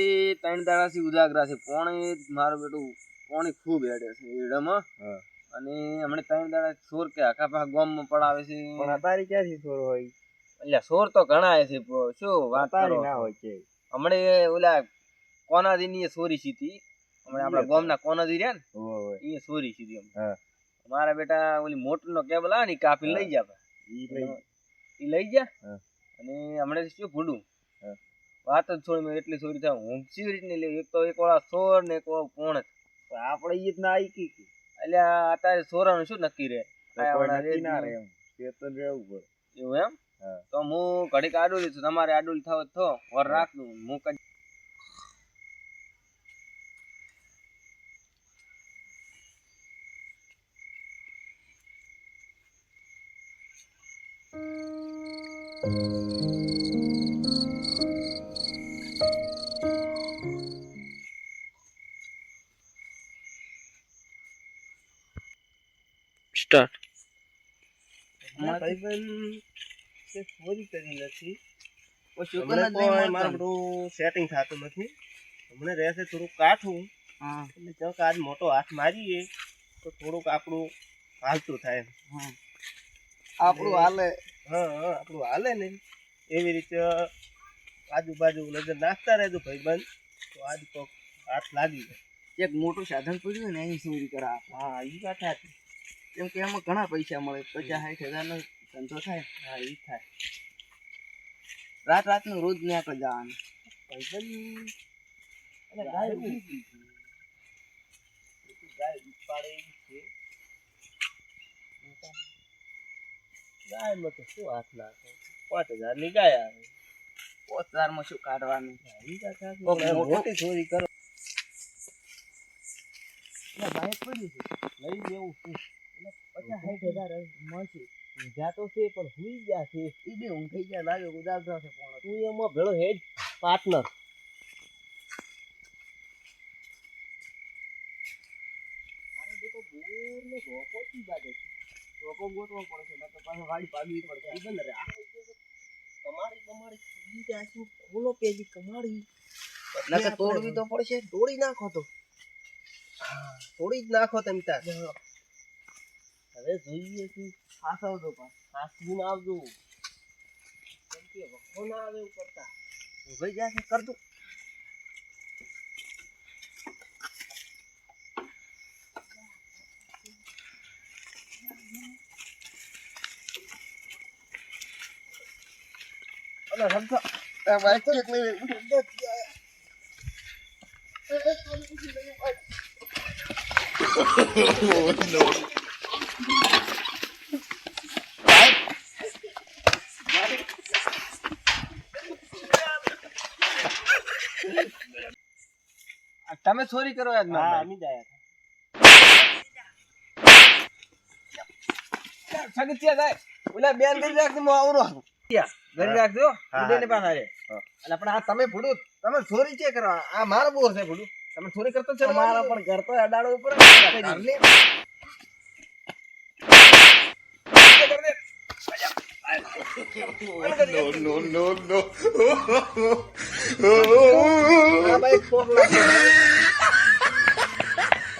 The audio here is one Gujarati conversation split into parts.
એ ત્રણ દાડાથી ઉજાગરા છે. પોણે મારું બેટું પોણે ખૂબ હેડે છે એડામાં. અને હમણે ત્રણ દાડા ચોર કે આખા પાક ગામમાં પડાવે છે. પણ અતારી ક્યાંથી ચોર હોય? એટલે ચોર તો ઘણા છે શું વાત ના હોય છે હમણે ઓલા કોનાદીની એ ચોરી સીધી. હમણે આપણા ગામના કોનાદી રહ્યા ને એ સોરી સીધી મારા બેટા ઓલી મોટર નો કેબલ આવે ને કાપી લઈ જા એ લઈ ગયા? અને હમણાં શું ભૂડું. વાત જ છોડી મેં એટલી ચોરી થાય હું કેવી રીતની લેવી? એક તો એક વાળા સોર ને એક વાળો પોણ આપણે ઈ જ ના આઈકી કે. એટલે અત્યારે સોરાનું શું નક્કી રહે? તો આ કોઈ વાળા નક્કી ના રહે એમ. તે રહેવું પડે. એવું એમ? તો હું ઘડીક આડુલી છું. તમારે આડુલી થાવ તો વર રાખ હું કઈ Thank મારા બધું સેટિંગ થતું નથી. હમણાં રહેશે થોડુંક કાઠું. એટલે જો કે આજ મોટો હાથ મારીએ તો થોડુંક આપણું હાલતું થાય. આપણું હાલે. હા હા આપણું હાલે ને. એવી રીતે આજુબાજુ નજર નાખતા રહેજો ભાઈબંધ. તો આજ તો હાથ લાગી જાય. એક મોટું સાધન પડ્યું ને એની ચોરી કરા હા એ વાત સાચી. કેમ કે એમાં ઘણા પૈસા મળે. પચાસ સાઠ હજાર નો ધંધો થાય હા એ થાય. રાત રાતનું રોજ ને આપણે જવાનું. પાડે ગાયમાં તો શું હાથ નાખે પાંચ હજારની ગાય આવે. પોતારમાં શું કાઢવાનું? મોટું- ચોરી કરો. બાઈક પડ્યું છે. લઈ જવું પચાસ સાઠ હજાર મળશે. તો છે પણ હુઈ ગયા છે. એ બે હું થઈ ગયા લાગે ઉદાસ છે પણ. તું એમાં ભેળો હેડ પાર્ટનર તોડવી તો પડશે. તોડી નાખો તો. તોડી જ નાખો તમે તાર. હવે જોઈએ કે ફાસવજો પણ ના આવજો કેમ કે વખો ના આવે એવું કરતા. ભાઈ જશે છે કરજો અરે રમતો આ બાઈક ચેક લઈ તમે ચોરી કરો યાદ હા ના અમે જાય સગતિયા જાય. ઓલા બેન કરી રાખજો હું આવરો ઘરે રાખજો. ઉડેને પાછા રે અને પણ આ તમે ભૂડું તમે ચોરી છે કરો આ મારો બોર છે ભૂડું. તમે ચોરી કરતો છે મારા પણ ઘર તો અડાડો ઉપર ઘરની આ no, no, no.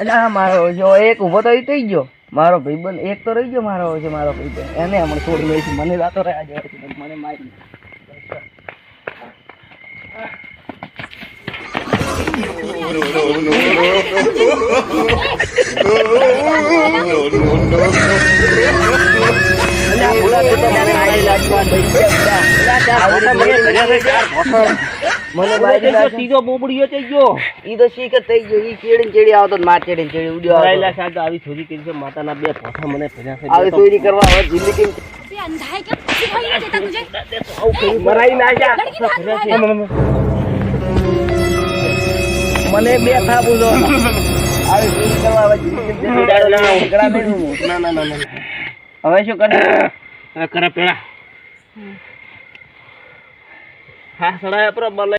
એટલે મારો જો એક ઊભો તો થઈ ગયો મારો ભાઈબંધ એક તો રહી ગયો મારો છે મારો ભાઈબંધ એને હમણાં છોડી લઈશું મને રાતો રહ્યા જાય છે મને મારી મને બાજી લાગે સીધો બોબડીયો થઈ ગયો ઈ તો શીખ થઈ ગયો ઈ ચેડીન ચેડી આવતો માર ચેડીન ચેડી ઉડ્યો આવતો સાહેબ આવી છોરી કરી છે માતાના બે ફોટા મને ફેર્યા છે આવી ચોરી કરવા હવે જિંદગી અંધાય કે ભાઈ દેતા તુજે મરાઈ ના જા મને બે થા બોલો આવી ચોરી કરવા હવે જિંદગી ના ના ના હવે શું કરે કરે પેલા. હા સડાયા પર